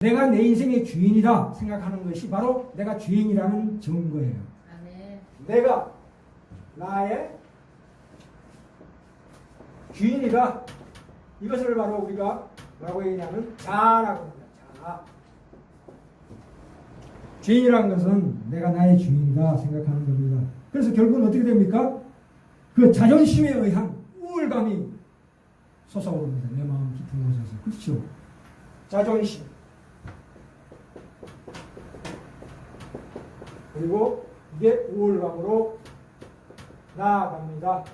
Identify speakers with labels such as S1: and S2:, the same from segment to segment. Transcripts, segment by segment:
S1: 내가 내 인생의 주인이다 생각하는 것이 바로 내가 주인이라는 증거예요. 내가 나의 주인이다. 이것을 바로 우리가 뭐라고 얘기하면 자라고 합니다. 자. 주인이라는 것은 내가 나의 주인이다 생각하는 겁니다. 그래서 결국은 어떻게 됩니까? 그 자존심에 의한 우울감이 솟아오릅니다. 내 마음 깊은 곳에서. 그렇죠? 자존심. 그리고 이게 우울감으로 나아갑니다.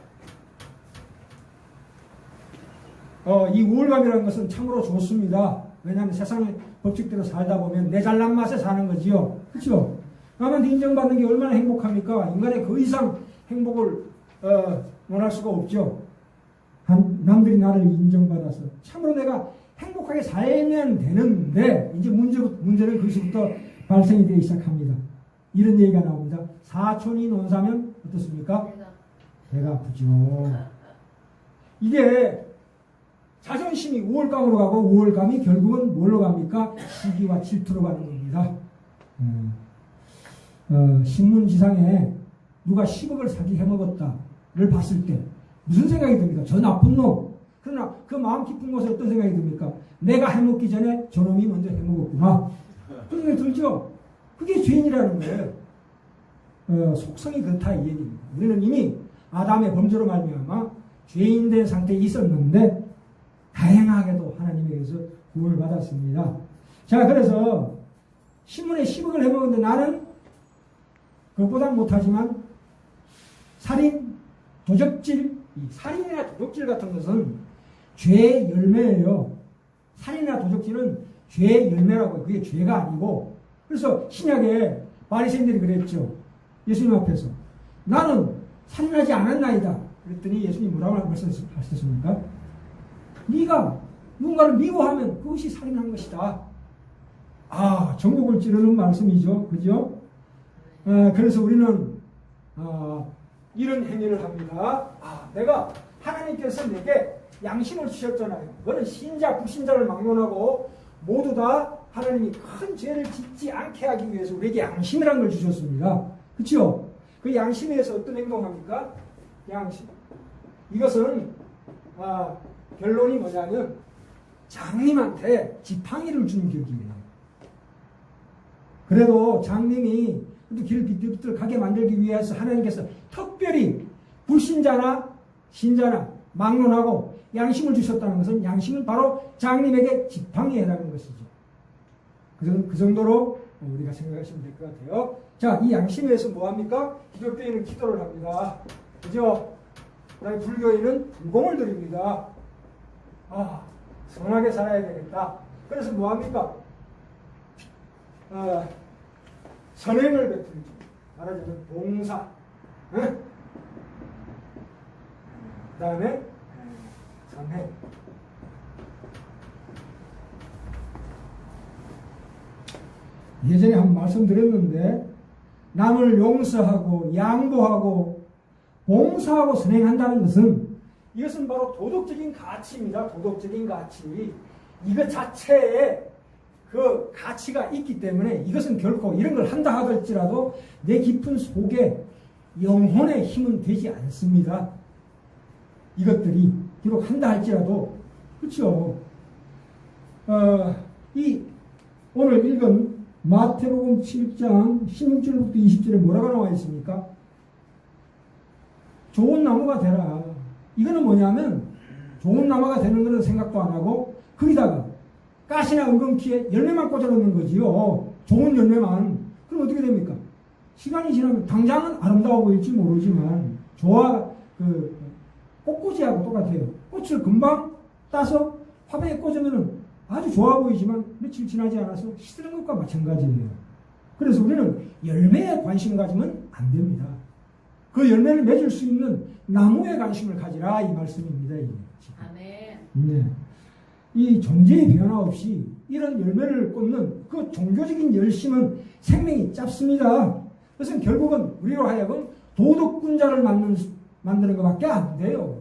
S1: 어, 이 우울감이라는 것은 참으로 좋습니다. 왜냐하면 세상의 법칙대로 살다 보면 내 잘난 맛에 사는 거지요. 그렇죠? 남한테 인정받는 게 얼마나 행복합니까? 인간의 그 이상 행복을 어, 원할 수가 없죠. 한- 남들이 나를 인정받아서 참으로 내가 행복하게 살면 되는데 이제 문제 문제는 거기서부터 발생이 되기 시작합니다. 이런 얘기가 나옵니다. 사촌이 논사면 어떻습니까? 배가 아프죠. 이게 자존심이 우월감으로 가고 우월감이 결국은 뭘로 갑니까? 시기와 질투로 가는 겁니다. 음. 어, 신문지상에 누가 10억을 사기 해먹었다를 봤을 때 무슨 생각이 듭니까? 저 나쁜 놈. 그러나 그 마음 깊은 곳에 어떤 생각이 듭니까? 내가 해먹기 전에 저놈이 먼저 해먹었구나. 그런 생각이 들죠? 그게 죄인이라는 거예요. 어, 속성이 그렇다 이 얘기입니다. 우리는 이미 아담의 범죄로 말미암아 죄인 된 상태에 있었는데 다행하게도 하나님에게서 구원을 받았습니다. 자, 그래서 신문에 10억을 해먹었는데 나는 그것보다 못하지만 살인, 도적질, 이 살인이나 도적질 같은 것은 죄의 열매예요. 살인이나 도적질은 죄의 열매라고. 그게 죄가 아니고 그래서 신약에 바리새인들이 그랬죠. 예수님 앞에서 나는 살인하지 않았나이다. 그랬더니 예수님 뭐라고 말씀하셨습니까? 네가 누군가를 미워하면 그것이 살인한 것이다. 아, 전곡을 찌르는 말씀이죠. 그죠? 아, 그래서 우리는 아, 이런 행위를 합니다. 아, 내가 하나님께서 내게 양심을 주셨잖아요. 그거는 신자, 불신자를 막론하고 모두 다 하나님이 큰 죄를 짓지 않게 하기 위해서 우리에게 양심이라는 걸 주셨습니다. 그렇죠? 그 양심에 서 어떤 행동합니까? 양심. 이것은 아, 결론이 뭐냐면 장님한테 지팡이를 주는 격이에요. 그래도 장님이 길을 비틀비틀 가게 만들기 위해서 하나님께서 특별히 불신자나 신자나 막론하고 양심을 주셨다는 것은 양심은 바로 장님에게 지팡이에 해당하는 것이죠. 그 정- 그 정도로 우리가 생각하시면 될 것 같아요. 자, 이 양심에서 뭐합니까? 기독교인은 기도를 합니다. 그죠? 그다음에 불교인은 불공을 드립니다. 아, 선하게 살아야 되겠다. 그래서 뭐합니까? 어, 선행을 베풀죠. 말하자면 봉사. 그 다음에 선행. 예전에 한번 말씀드렸는데 남을 용서하고 양보하고 봉사하고 선행한다는 것은 이것은 바로 도덕적인 가치입니다. 도덕적인 가치. 이것 자체에 그 가치가 있기 때문에 이것은 결코 이런 걸 한다 하더라도 내 깊은 속에 영혼의 힘은 되지 않습니다. 이것들이 비록 한다 할지라도 그렇죠. 어, 이 오늘 읽은 마태복음 7장 16절부터 20절에 뭐라고 나와 있습니까? 좋은 나무가 되라. 이거는 뭐냐면 좋은 나무가 되는 것은 생각도 안 하고 거기다가 가시나 은근키에 열매만 꽂아놓는 거지요. 좋은 열매만. 그럼 어떻게 됩니까? 시간이 지나면 당장은 아름다워 보일지 모르지만 조화 그 꽃꽂이하고 똑같아요. 꽃을 금방 따서 화분에 꽂으면 아주 좋아 보이지만 며칠 지나지 않아서 시드는 것과 마찬가지예요. 그래서 우리는 열매에 관심 가지면 안 됩니다. 그 열매를 맺을 수 있는 나무에 관심을 가지라 이 말씀입니다.
S2: 아멘.
S1: 네. 이 존재의 변화 없이 이런 열매를 꽂는 그 종교적인 열심은 생명이 짧습니다. 그것은 결국은 우리로 하여금 도덕군자를 만드는, 만드는 것밖에 안 돼요.